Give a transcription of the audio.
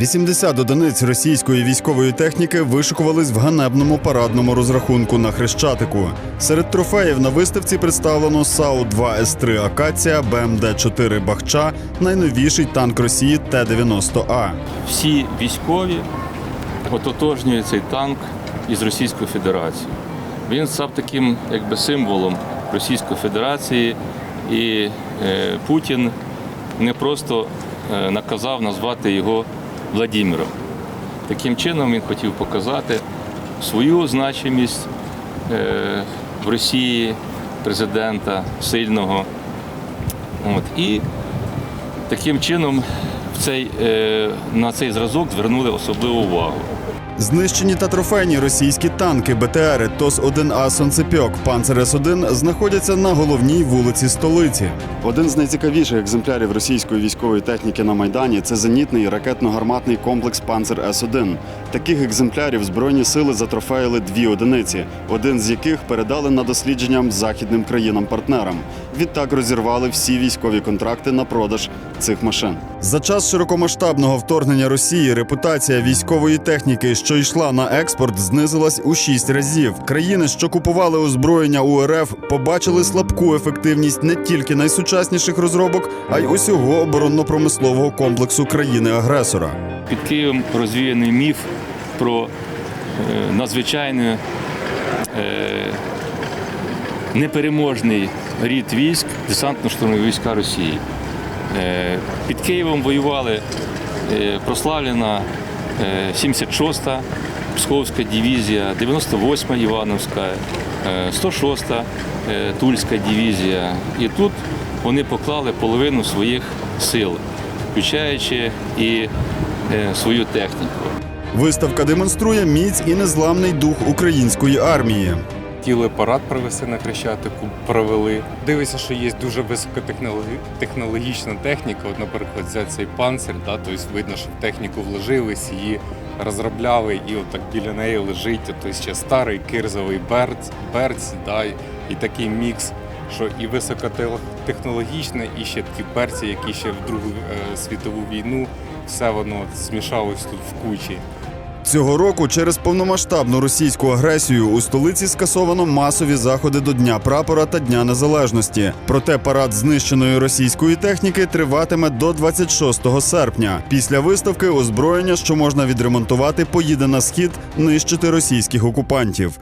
80 одиниць російської військової техніки вишикувались в ганебному парадному розрахунку на Хрещатику. Серед трофеїв на виставці представлено САУ-2 С3 Акація, БМД-4 Бахча, найновіший танк Росії Т-90А. всі військові ототожнюють цей танк із Російською Федерацією. Він став таким якби символом Російської Федерації, і е, Путін не просто е, наказав назвати його Владимиром. Таким чином він хотів показати свою значимість е, в Росії президента сильного. От. І таким чином в цей, е, на цей зразок звернули особливу увагу. Знищені та трофейні російські танки БТРи ТОС-1А Сонцепьок, Панцер С-1 знаходяться на головній вулиці столиці. Один з найцікавіших екземплярів російської військової техніки на майдані це зенітний ракетно-гарматний комплекс Панцер С-1. Таких екземплярів збройні сили затрофеїли дві одиниці, один з яких передали на дослідженням західним країнам-партнерам. Відтак розірвали всі військові контракти на продаж цих машин. За час широкомасштабного вторгнення Росії репутація військової техніки, що йшла на експорт, знизилась у шість разів. Країни, що купували озброєння у РФ, побачили слабку ефективність не тільки найсучасніших розробок, а й усього оборонно-промислового комплексу країни-агресора. Під Києвом розвіяний міф про е, надзвичайний е, непереможний рід військ десантно-штурмові війська Росії. Е, під Києвом воювали прославлена 76-та Псковська дивізія, 98-та Івановська, е, 106-та е, Тульська дивізія. І тут вони поклали половину своїх сил, включаючи і е, свою техніку. Виставка демонструє міць і незламний дух української армії. Хотіли парад провести на Хрещатику, провели. Дивися, що є дуже високотехнологічна техніка. От, наприклад, взяти цей панцир, да, тобто видно, що в техніку вложились, її розробляли, і отак біля неї лежить тобто ще старий кирзовий берц, берц да, і такий мікс, що і високотехнологічне, і ще такі берці, які ще в Другу е, світову війну, все воно змішалось тут в кучі. Цього року через повномасштабну російську агресію у столиці скасовано масові заходи до Дня прапора та Дня Незалежності. Проте парад знищеної російської техніки триватиме до 26 серпня. Після виставки озброєння, що можна відремонтувати, поїде на схід нищити російських окупантів.